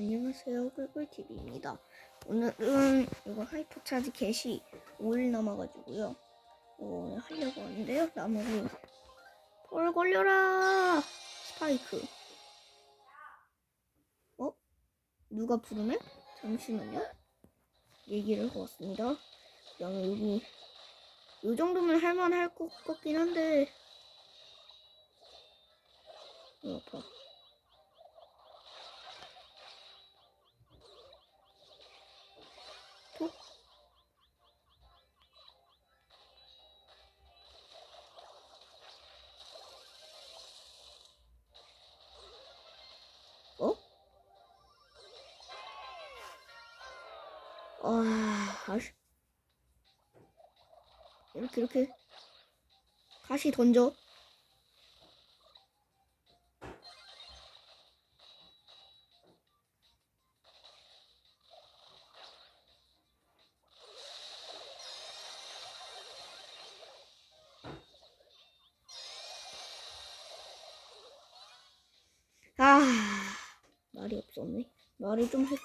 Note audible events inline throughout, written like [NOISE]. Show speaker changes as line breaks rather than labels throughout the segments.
안녕하세요. 꿀꿀TV입니다. 오늘은 이거 하이퍼차지 개시 5일 남아가지고요. 어, 하려고 하는데요. 나무를 펄 걸려라! 스파이크. 어? 누가 부르네? 잠시만요. 얘기를 왔습니다. 그다음에 여기 이 정도면 할만할 것 같긴 한데. 어, 아파 아. 이렇게, 이렇게. 다시 던져. 아, 말이 없었네. 말을 좀할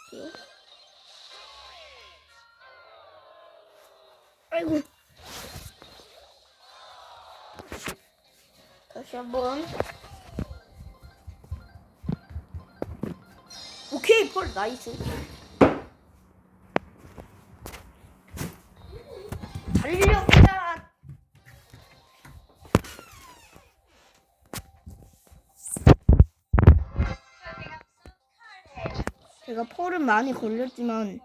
한번. 오케이, 펄 나이스. 달려보자. 제가 펄은 많이 걸렸지만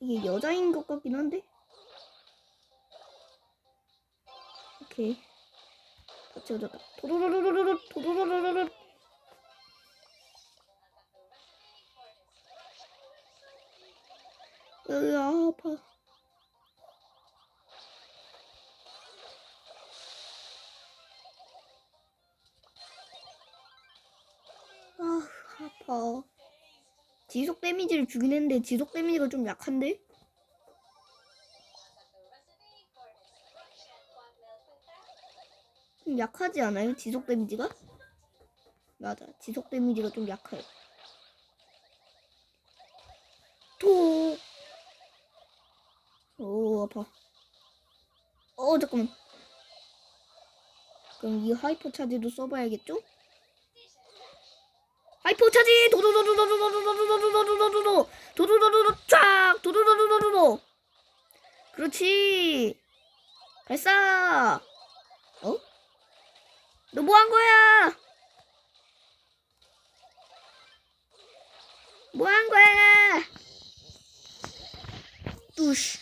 이게 여자인 것 같긴 한데 오케이 다 채워졌다 도도도도도도 도도도도도도 으 아파. 아 아파. 지속 데미지를 주긴 했는데 지속 데미지가 좀 약한데? 좀 약하지 않아요? 지속 데미지가? 맞아. 지속 데미지가 좀 약해요. 톡! 오, 아파. 어, 잠깐만. 그럼 이 하이퍼 차지도 써봐야겠죠? 하이퍼 차지! 도도도도도도도도도도도도도도도! 도도도도도 쫙! 도도도도도도도! 그렇지! 발사! 어? 너 뭐 한 거야? 뭐 한 거야? 뚜시.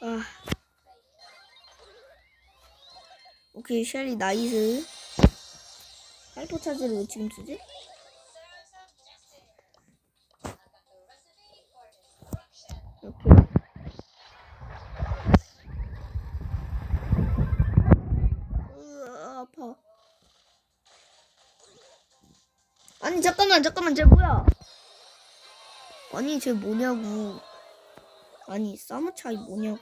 아. 오케이, 셸리 나이스. 하이퍼 차지를 왜 지금 쓰지? 잠깐만 쟤 뭐야? 아니 쟤 뭐냐고. 아니 사무 차이 뭐냐고.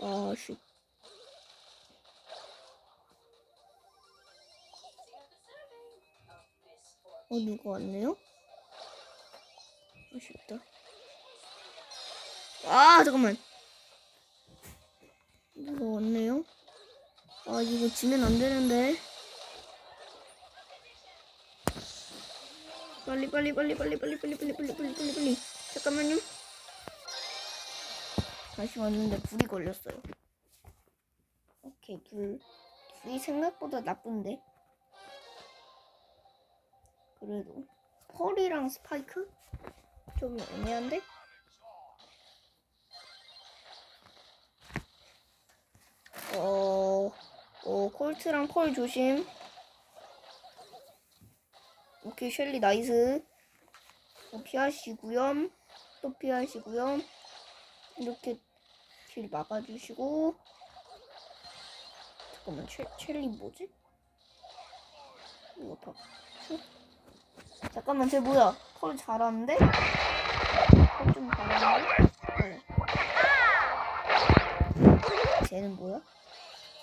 아씨. 어 누가 왔네요? 아쉽다. 아 잠깐만. 누가 왔네요? 아 이거 지면 안 되는데. 빨리 빨리 빨리 빨리 빨리 빨리 빨리 빨리 빨리 빨리 빨리. 잠깐만요. 다시 왔는데 불이 걸렸어요. 오케이 불 불이 생각보다 나쁜데. 그래도 펄이랑 스파이크 좀 애매한데? 어, 어, 콜트랑 펄 조심. 오케이, 셸리 나이스. 어, 피하시고요. 또 피하시고요. 이렇게 길 막아주시고. 잠깐만, 첼, 첼리 뭐지? 이거 봐. 슉. 잠깐만, 쟤 뭐야? 펄 잘하는데? 펄좀 잘하는데? 네. 쟤는 뭐야?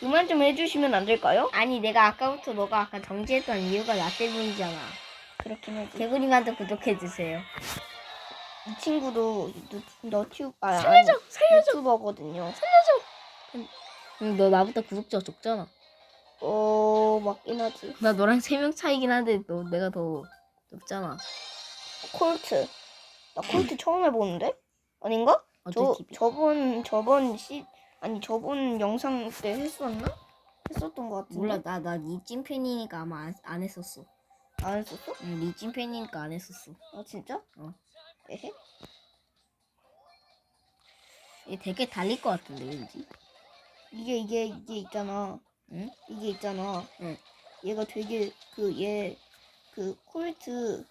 그만 좀 해주시면 안 될까요?
아니 내가 아까부터 너가 아까 정지했던 이유가 나 때문이잖아.
그렇긴 하지
개구리만도 구독해주세요.
이 친구도 너, 너튜브 아
살려줘,
아니,
살려줘.
유튜버거든요
응, 너 나보다 구독자 적잖아.
어 맞긴 하지
나 너랑 세 명 차이긴 한데 너 내가 더 높잖아.
콜트 나 콜트 처음 해보는데 아닌가? 저. 저번 저번 시 아니 저번 영상 때 했었나? 했었던 것 같은데
몰라 나 나니 찐팬이니까 아마 안, 안 했었어.
안 했었어?
응, 니 찐팬이니까 안 했었어.
아 진짜?
어.
에헤
얘 되게 달릴 것 같은데 왠지.
이게 이게 이게 있잖아
응?
이게 있잖아
응.
얘가 되게 그 얘 그 콜트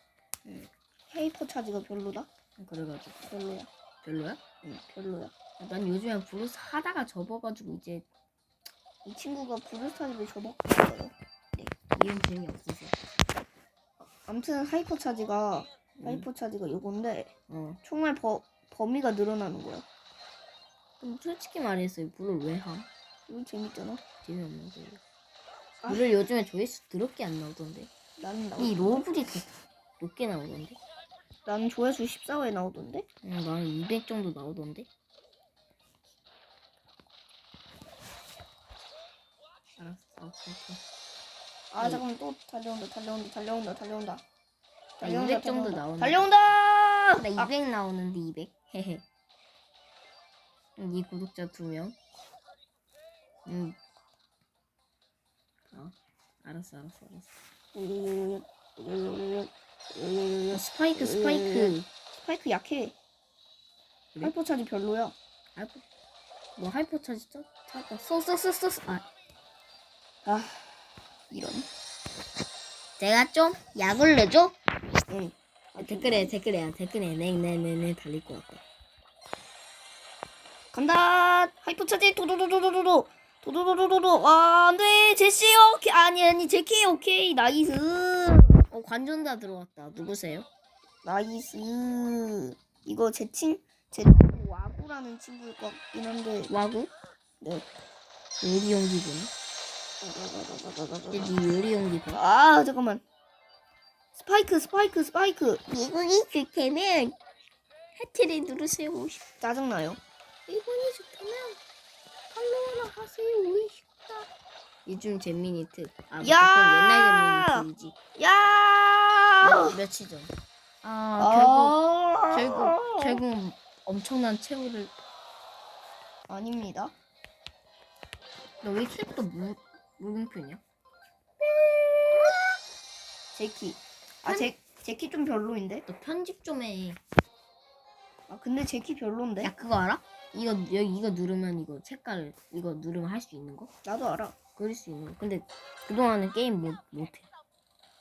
응.
헤이퍼 차지가 별로다
그래가지고
별로야
별로야?
응 별로야
아, 난 요즘에 브루스 하다가 접어가지고 이제
이 친구가 브루스타즈를 접었어요
이런 재미없어서.
아무튼 하이퍼 차지가
응.
하이퍼 차지가 요건데
어.
총알 버, 범위가 늘어나는 거야
그럼 솔직히 말해서 불을 왜 함?
이거 재밌잖아
재미없는 거예요.
아.
불을 요즘에 조회수 더럽게 안 나오던데.
나는
나이 로블이 더 높게 나오던데.
나는 조회수 14회 나오던데
응, 나는 200 정도 나오던데. 알았어, 알았어, 알았어.
아
응.
잠깐만 또 달려온다 달려온다 달려온다 달려온다
나 200 정도 나오는데.
달려온다
나
아,
200 나오는데 200. 헤헤. 응, 이 구독자 두 명. 응. 어, 알았어, 알았어, 알았어. 어, 스파이크, 스파이크.
스파이크 약해
그래?
하이퍼 차지 별로야
하이퍼. 뭐 하이퍼 차지 짜? 찾았다. 쏘쏘쏘쏘. 아,
아 이런
제가 좀 약을 내줘?
응.
아, 댓글에 댓글에 댓글에. 네네네네 달릴 것 같다.
간다! 하이퍼 차지! 도도도도도도도 도도도도도도 와 안돼! 제시 오케이. 아니 아니 제키 오케이. 나이스!
어 관전자 들어왔다. 누구세요?
나이스. 이거 제 친 제 와구라는 친구일 것 같긴 한데.
와구?
네.
요리 용기구나. 네 요리.
아 잠깐만 스파이크 스파이크 스파이크
이분이 좋다면 하트를 누르세요.
짜증나요
이분이 좋다면 팔로우나 하세요. 오이시다. 요즘 잼미니트. 아,
야!
옛날 잼미니트이지.
야
몇, 며칠 전. 아,
아,
결국 결국 결국 엄청난 최후를.
아닙니다
너왜 캐릭터 물 물음표냐?
제키 아 제, 제키 좀 별로인데
너 편집 좀 해.
아 근데 제키 별론데
야 그거 알아? 이거 여기 이거 누르면 이거 색깔 이거 누르면 할 수 있는 거?
나도 알아
그릴 수 있는 거. 근데 그동안은 게임 못 못해.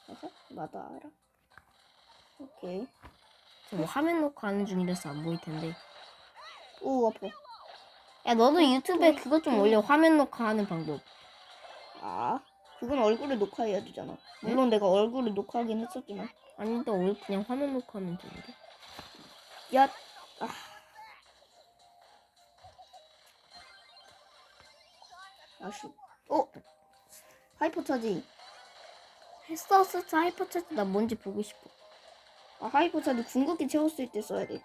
맞아? 나도 알아 오케이
저뭐 화면 녹화 하는 중이라서 안 보일 텐데.
오 아파
야 너도 유튜브에 그거 좀 올려 화면 녹화하는 방법.
아 그건 얼굴을 녹화해야 되잖아 물론 내가 얼굴을 녹화하긴 했었지만
아니 너올 그냥 화면 녹화하면 되는데.
야 아. 아쉽 어 하이퍼 차지
했어 했어 하이퍼 차트 나 뭔지 보고 싶어.
아 하이퍼 차지 궁극기 채웠을 때 써야 돼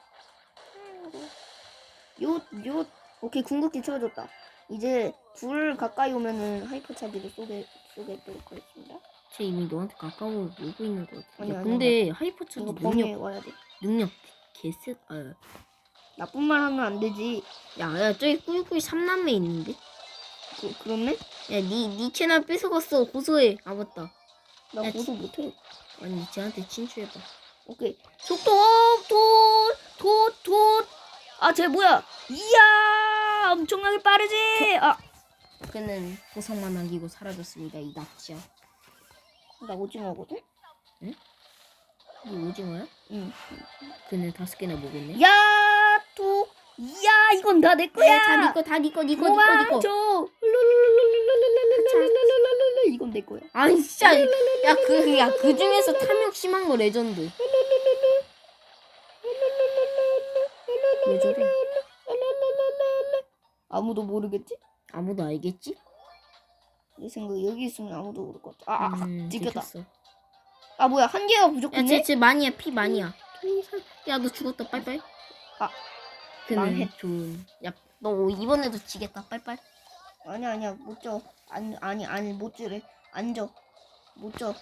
요, 요, 오케이, 궁극기 채워줬다. 이제 불 가까이 오면은 하이퍼 차지를 쏘게, 쏘게도록 하겠습니다.
쟤 이미 너한테 가까워 오고 있는 것 같아.
아니,
야,
아니,
근데 하이퍼
이거 범위에
능력
와야 돼.
능력 개쎄. 아,
나쁜 말 하면 안 되지.
야, 야, 저기 꾸이꾸이 삼남매 있는데?
그, 그렇네?
야, 니, 니 채널 뺏어갔어. 고소해. 아, 맞다.
나
야,
고소 못해.
아니, 쟤한테 친추해봐.
오케이. 속도, 도, 도, 도. 아, 쟤 뭐야? 이야! 엄청나게 빠르지. 어. 아
그는 보석만 남기고 사라졌습니다. 이 낙지야.
나 오징어거든.
응? 이 오징어야?
응.
그는 다섯 개나 먹었네.
야 또. 야, 이건 다내 네, 거야. 다니거다니거니거니거니거 네 네 줘. 이건 내 거야. 아, 진짜 야, 그, 야, 그 중에서 탐욕 심한 거 레전드.
왜 저래?
아무도 모르겠지?
아무도 알겠지?
내 생각 여기 있으면 아무도 모를 것 같아. 아, 아,
음. 들켰어.
아 뭐야 한 개가
야,
부족했네.
쟤, 쟤 많이야, 피 많이야. 야, 너 죽었다, 빨빨.
아, 망했-
좋은. 야, 너 이번에도 지겠다, 빨빨.
아니야 아니야 못 져. 안 아니 아니 못 지래. 안 져. 못 져.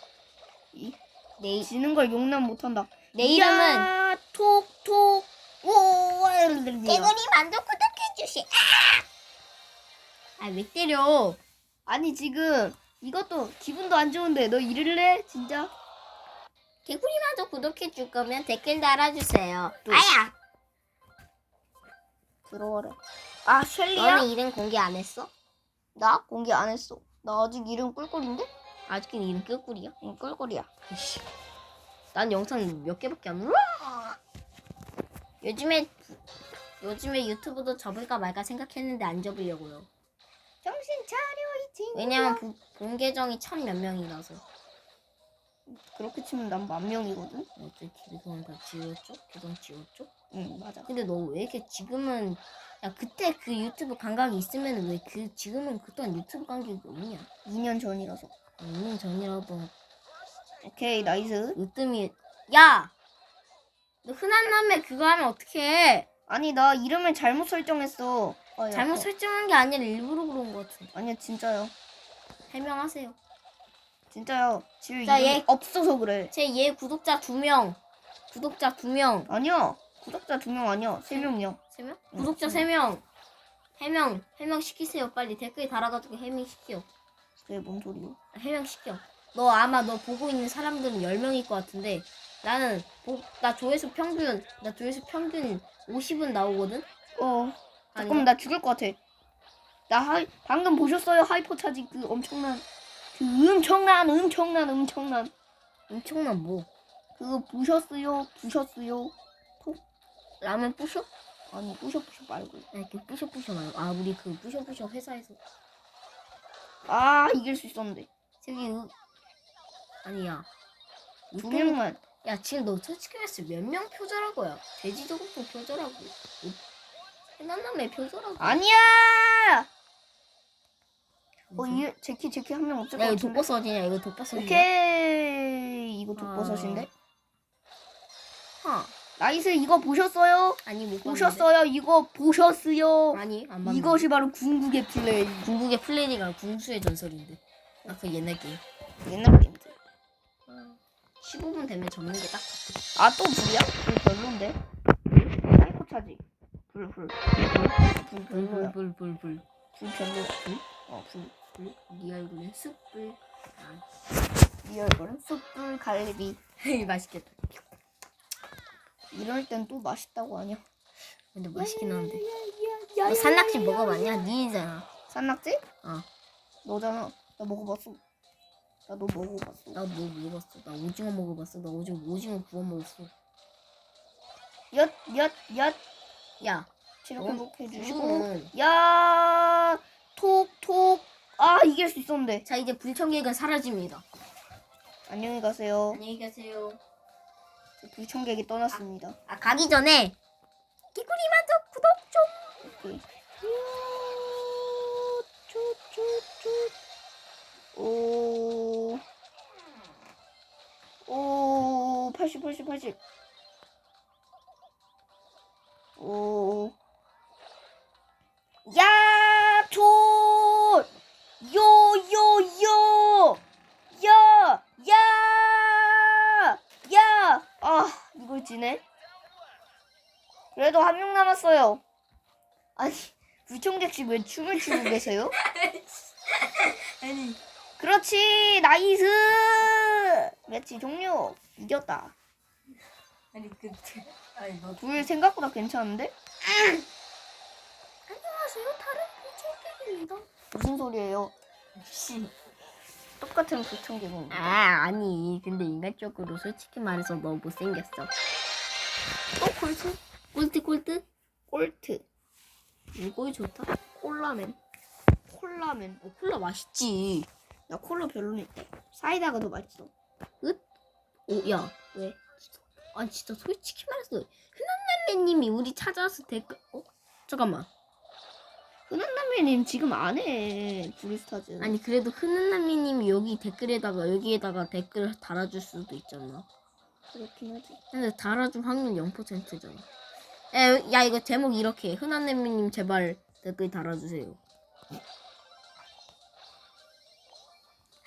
이
내,
지는 걸 용납 못 한다.
내 이름은
야, 톡톡. 오.
개구리 만두 구독해 주시. 아, 왜 때려?
아니 지금 이것도 기분도 안 좋은데 너 이럴래 진짜?
개구리 만두 구독해 줄 거면 댓글 달아주세요.
또.
아야!
들어와라. 아 셸리야?
너는 이름 공개 안 했어?
나 공개 안 했어. 나 아직 이름 꿀꿀인데?
아직은 이름 꿀꿀이야.
응 꿀꿀이야.
이씨. 난 영상 몇 개밖에 안 올라. 요즘에 요즘에 유튜브도 접을까 말까 생각했는데 안 접으려고요. 왜냐면 부- 본 계정이 천 몇 명이라서.
그렇게 치면 난 만 명이거든.
어째 계정 다 지웠죠? 계정 지웠죠?
응 맞아.
근데 너 왜 이렇게 지금은 야 그때 그 유튜브 감각이 있으면 왜 그 지금은 그딴 유튜브 감각이 없냐?
2년 전이라서.
2년 전이라도
오케이 나이스.
으뜸이 야! 너 흔한 남매 그거 하면 어떡해?
아니 나 이름을 잘못 설정했어. 아, 야,
잘못
어.
설정한 게 아니라 일부러 그런 것 같은데.
아니야 진짜요.
해명하세요.
진짜요. 지금
자,
이름이
얘-
없어서 그래.
제 얘 구독자 두 명. 구독자 두 명.
아니야. 구독자 두 명 아니야. 세 명이야.
세 명?
응,
구독자 세세 명. 해명 해명 시키세요 빨리 댓글 달아가지고 해명 시켜.
그게 뭔 소리야?
해명 시켜. 너 아마 너 보고 있는 사람들은 10명일 것 같은데 나는 보, 나 조회수 평균 나 조회수 평균 50은 나오거든.
어. 잠깐만 나 죽을 것 같아. 나 하이, 방금 보셨어요? 하이퍼 차지 그 엄청난 그 엄청난 엄청난 엄청난
엄청난 뭐
그거 부셨어요? 부셨어요?
라면 부셔?
아니 부셔부셔 말고.
야, 이렇게 부셔부셔 말고 아 우리 그 부셔부셔 회사에서
아 이길 수 있었는데
저기 으... 아니야
두 명만.
야 지금 너 솔직히 말해서 몇명 표절하고야 돼지 저금통 표절하고 해난남의 표절하고
아니야. 어, 이 제키 제키 한 명 없을 것
야 이거
같은데.
독버섯이냐 이거 독버섯이냐
오케이 이거
아.
독버섯인데.
하
나이스 이거 보셨어요?
아니 못 봤는데
보셨어요? 이거 보셨어요?
아니 안 봤는데
이것이 바로 궁극의 플레이.
궁극의 플레이가 궁수의 전설인데 아그 옛날 게임
옛날 게임들.
15분 되면 접는 게 딱
아 또 불이야? 불 별론데. 사이코 차지. 불 불. 불 별로야.
불불불불불
불 별로. 불? 어 불.
네 얼굴은 숯불
아이 얼굴은 숯불 갈비. [LAUGHS]
맛있겠다
이럴 땐 또 맛있다고 하냐?
근데 맛있긴 한데
야,
너 산낙지 먹어봤냐? 니잖아
산낙지?
어
너잖아. 나 먹어봤어. 나 너 먹어봤어.
나 뭐 먹어봤어 나 오징어 먹어봤어 나 오징어 오징어 구워 먹었어
엿, 엿, 엿.
야
치료
넌
회복해 주시고.
그거는-
야, 톡, 톡. 아, 이길 수 있었는데.
자 이제 불청객은 사라집니다
안녕히 가세요.
안녕히 계세요
저 불청객이 떠났습니다.
아 가기 전에 개구리 만족 구독 좀
오케이. 쭈쭈쭈. 오. 오, 80, 80, 80. 오. 그래도 한 명 남았어요. 아니, 불청객 씨 왜 춤을 추고 계세요? [LAUGHS]
아니
그렇지, 나이스! 매치 종료. 이겼다.
아니 그 아니 너
둘 생각보다 괜찮은데?
안녕하세요 다른 불청객입니다
무슨 소리예요?
씨
똑같은 불청객입니다.
아 아니 근데 인간적으로 솔직히 말해서 너 못생겼어.
또 콜트?
꼴트 꼴트?
꼴트.
이거 좋다.
콜라맨. 콜라맨.
어, 콜라 맛있지.
나 콜라 별로니까. 사이다가 더 맛있어.
오, 야, 왜? 아, 진짜 솔직히 말해서 흔한남매님이 우리 찾아와서 댓글, 어? 잠깐만.
흔한남매님 지금 안 해. 브리스타즈.
아니, 그래도 흔한남매님이 여기 댓글에다가, 여기에다가 댓글 달아줄 수도 있잖아.
그렇긴 하지.
근데 달아줄 확률 0%잖아. 야, 야, 이거 제목 이렇게. 해. 흔한남매님 제발 댓글 달아주세요.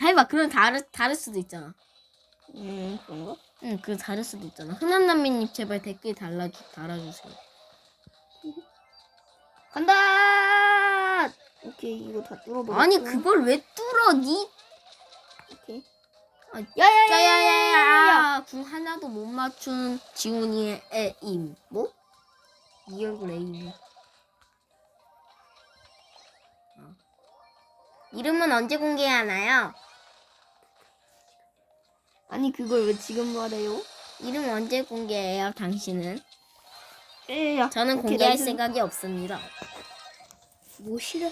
해봐, 그럼 다를, 다를 수도 있잖아.
음 그런가?
응, 그 다를 수도 있잖아. 흔한남매님 제발 댓글 달아주, 달아주세요. [LAUGHS]
간다. 오케이 이거 다 뚫어버려.
아니 그걸 왜 뚫어 니
오케이.
아,
야야야야야야.
야야야야야 궁 하나도 못 맞춘 지훈이의 애임
뭐?
이 얼굴 애임 어. 이름은 언제 공개하나요?
아니 그걸 왜 지금 말해요?
이름 언제 공개해요 당신은?
에야.
저는 공개할
나이스.
생각이 없습니다
뭐 싫어?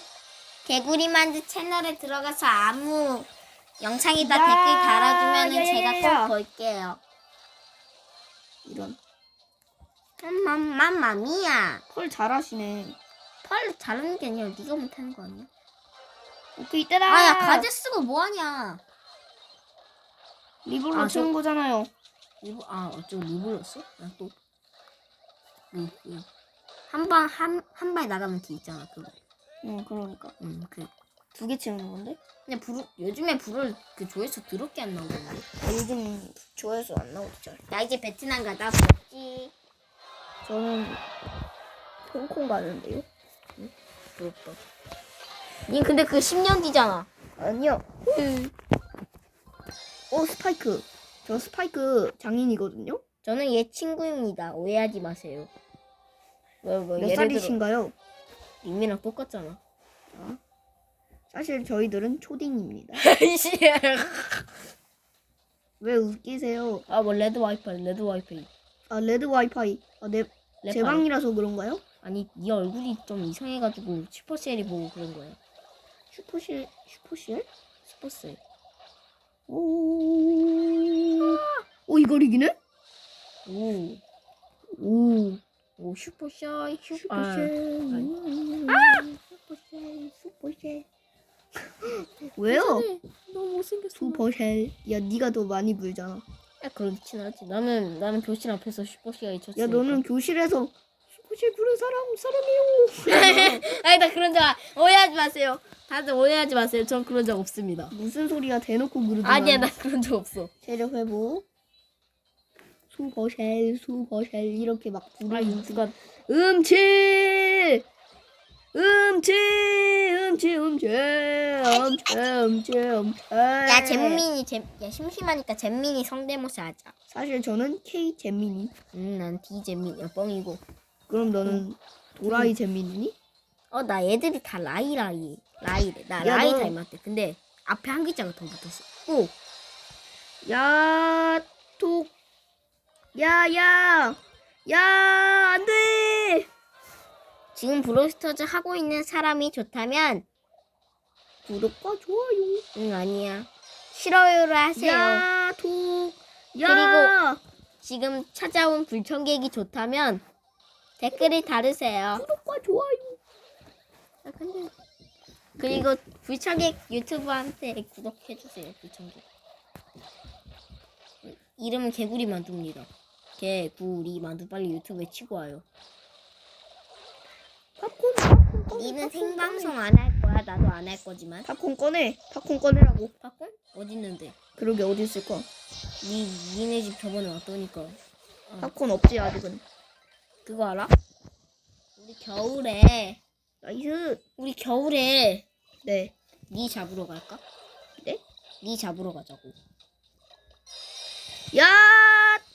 개구리만두 채널에 들어가서 아무 영상에다
야,
댓글 달아주면
야, 야,
제가
야, 야.
꼭 볼게요
이런.
맘마미야
펄 잘하시네.
펄 잘하는 게 아니라 네가 못하는 거 아니야?
오케이 이때다.
아야 가제 쓰고 뭐하냐?
리볼로
아,
치는
저-
거잖아요.
리브 아 어쩌고 리브였어? 나또 응, 응. 한방 한한발 나가면 뒤 있잖아 그거.
응 그러니까
응 그.
두 개 치는 건데.
근데 불 요즘에 불을 그 조회수 더럽게 안 나오던데.
아, 요즘 조회수 안 나오죠. 잘.
나 이제 베트남 가다 부럽지.
저는 홍콩 가는데요.
부럽다. 니 근데 그 10년 뒤잖아.
아니요.
응.
어 스파이크. 저 스파이크 장인이거든요.
저는 얘 친구입니다. 오해하지 마세요. 뭐, 뭐,
몇
예를
살이신가요?
님이랑 똑같잖아.
사실 저희들은 초딩입니다. [LAUGHS] 왜 웃기세요?
아, 뭐 레드 와이파이, 레드 와이파이.
아 레드 와이파이. 아, 내, 제. 방이라서 그런가요?
아니, 네 얼굴이 좀 이상해가지고 슈퍼셀이 보고 그런 거야.
슈퍼실 슈퍼실?
슈퍼셀.
오. 오 이걸 이기네?
오,
오.
오 슈퍼샤이, 슈, 아,
슈퍼실. 슈퍼실. 슈퍼실. 왜요?
너무 못생겼어.
슈퍼실. 야 네가 더 많이 불잖아.
야, 그렇진 않지. 나는, 나는 교실 앞에서 슈퍼샤이 쳤으니까.
야 너는 교실에서 슈퍼실 부른 사람 사람이요. [LAUGHS]
아니, 나 그런 적, 아- 오해하지 마세요. 다들 오해하지 마세요. 전 그런 적 없습니다.
무슨 소리야 대놓고 그러지
아니야, 나 그런 적 없어.
체력 회복. 슈퍼쉘 슈퍼쉘 이렇게 막
아,
부르는
누가,
음치 음치 음치 음치 음치 음치 음치
야, 잼민이, 잼, 야, 심심하니까 잼민이 성대모사 하자.
사실 저는 K 잼민이
음, 난 D 잼민이, 야, 뻥이고.
그럼 너는 도라이 잼민이니?
어, 나 애들이 다 라이 라이. 라이래. 나
야,
라이
너-
닮았대. 근데 앞에 한 글자가 더 붙었어. 오.
야, 톡. 야, 야. 야, 안 돼.
지금 브로스터즈 하고 있는 사람이 좋다면
구독과 좋아요.
응 아니야. 싫어요를 하세요.
야, 톡. 야.
지금 찾아온 불청객이 좋다면 댓글을 달으세요.
구독과 좋아요.
아, 근데 그리고 불청객 유튜브한테 구독해주세요. 불청객. 이름은 개구리 만두입니다. 개구리 만두 빨리 유튜브에 치고 와요.
팝콘. 팝콘
니는 생방송 안 할 거야. 나도 안 할 거지만.
팝콘 꺼내. 팝콘 꺼내라고.
팝콘? 어디 있는데?
그러게 어디 있을까?
니 니네 집 저번에 왔더니까. 어.
팝콘 없지 아직은.
그거 알아? 우리 겨울에
나이스.
우리 겨울에
네.
니 잡으러 갈까?
네?
니 잡으러 가자고.
야,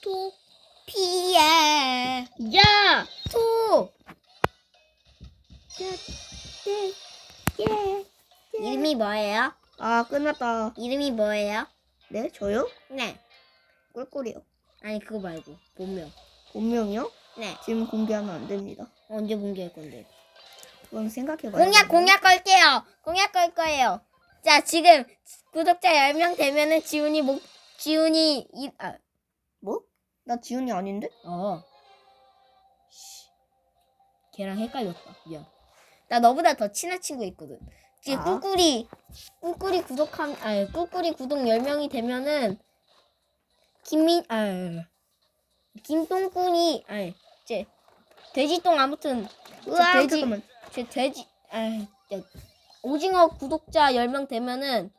톡.
피해.
야.
톡. 이름이 뭐예요?
아 끝났다.
이름이 뭐예요?
네 저요?
네.
꿀꿀이요.
아니 그거 말고 본명.
본명이요?
네.
지금 공개하면 안 됩니다.
언제 공개할 건데?
그건 생각해봐요.
공약 공약 걸게요. 공약 걸 거예요. 자 지금 구독자 10명 되면은 지훈이 목 지훈이 이 아.
뭐? 나 지훈이 아닌데?
어. 씨. 걔랑 헷갈렸다. 미안. 나 너보다 더 친한 친구 있거든. 지금
아?
꿀꿀이 꿀꿀이 구독함 아 꿀꿀이 구독 10명이 되면은 김민 아 김똥꾼이 아니 제 돼지똥 아무튼
으아
돼지-
잠깐만.
제 돼지 아 야, 오징어 구독자 10명 되면은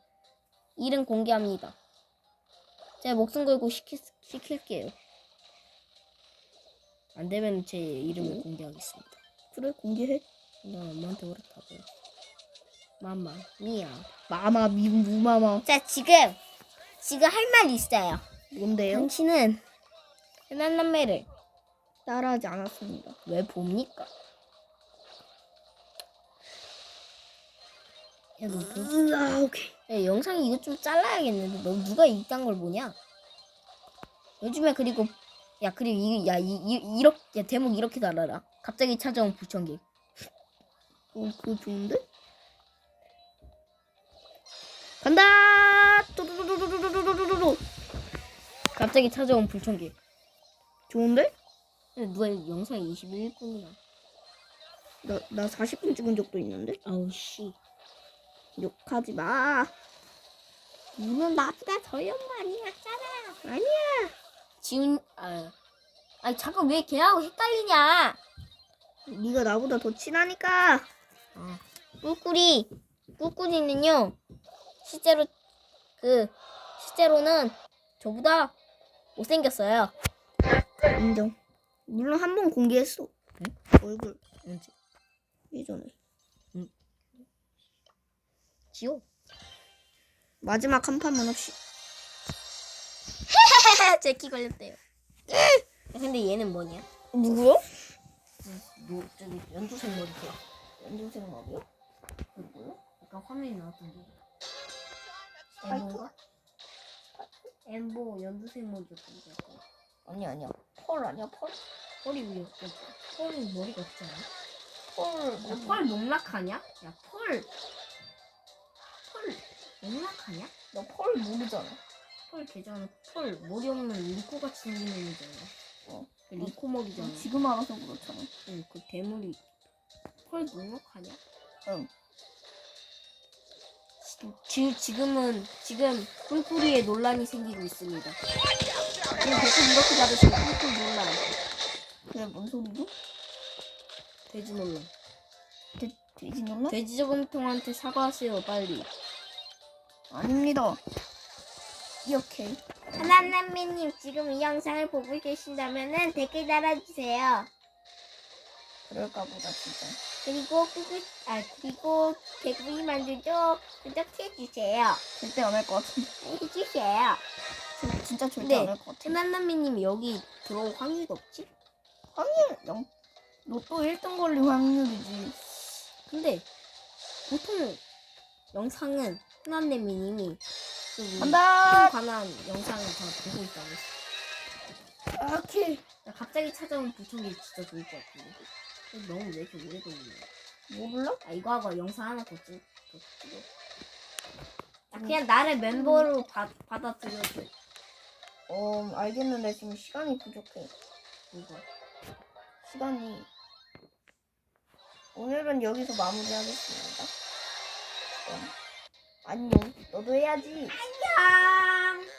이름 공개합니다. 제가 목숨 걸고 시키, 시킬게요. 안 되면 제 이름을 공개하겠습니다.
그래 공개해.
나 엄마한테 그렇다고. 마마, 미야.
마마 미 무마마.
자, 지금 지금 할 말 있어요.
뭔데요?
당신은 흔한 남매를
따라하지 않았습니다.
왜 봅니까? 야, 너 보-
아 오케이.
야, 영상 이거 좀 잘라야겠는데 너 누가 이딴 걸 보냐? 요즘에 그리고 야 그리고 이, 야, 이, 이, 이렇게 야, 대목 이렇게 달아라. 갑자기 찾아온 불청객.
어 그거 좋은데? 간다. 또또또또또또또또또.
갑자기 찾아온 불청객.
좋은데?
근데 누가 영상이 21분이야.
나 나 40분 찍은 적도 있는데.
아우 씨.
욕하지 마.
너는 나보다 더 연말이 낫잖아.
아니야.
지훈 아 아니 잠깐 왜 걔하고 헷갈리냐?
네가 나보다 더 친하니까.
아, 꿀꿀이 꿀꿀이는요 실제로 그 실제로는 저보다 못생겼어요.
인정. 물론 한 번 공개했어.
응?
얼굴
언제?
예전에.
지호.
마지막 한 판만 합시. [LAUGHS]
제키 걸렸대요. 야, 근데 얘는 뭐냐?
누구요?
뭐 저기 연두색 머리야.
연두색 머리요?
누구요? 아까 화면에 나왔던 게. 엠보가? 엠보 연두색 머리였던데 아까.
아니 아니야. 펄 아니야 펄?
펄이 왜? 펄은 머리가 없잖아.
펄.
야, 펄 농락하냐? 야, 펄. 펄 농락하냐?
나펄 모르잖아.
펄 걔잖아. 펄 머리 없는 리코 같이 생긴 애잖아.
어.
그 리코 머리잖아.
지금 알아서 그렇잖아.
응, 그 대머리. 펄 농락하냐?
응.
지, 지금은 지금 꿀꿀이에 논란이 생기고 있습니다. 지금 댓글 이렇게 달으세요. 꿀꿀 논란.
그게 뭔 소리지?
돼지 논란.
돼, 돼지 놀라?
돼지 저금통한테 사과하세요, 빨리.
아닙니다. 이렇게.
하나남미님 지금 이 영상을 보고 계신다면 댓글 달아주세요.
그럴까 보다 진짜.
그리고 구글 아 그리고 개구리 만들도 구독해주세요.
절대 안 할 것 같은데. [LAUGHS]
해주세요.
저- 진짜 절대
네.
안할 것 같아.
하나남미님 여기 들어올 확률이 없지?
확률 0. 로또 1등 걸릴 확률이지.
근데 보통 영상은 그
간다.
관한 영상을 다 보고 있다고 했어.
오케이.
나 갑자기 찾아온 부총이 진짜 좋을 것 같은데. 너무 왜 이렇게 오래 걸리냐?
몰라?
아 이거 하고 영상 하나 더 찍. 더 찍어. 아, 그냥 나를 멤버로 받 받아들여줘.
어 알겠는데 지금 시간이 부족해.
이거.
시간이. 오늘은 여기서 마무리하겠습니다. 그럼 안녕. 너도 해야지.
야.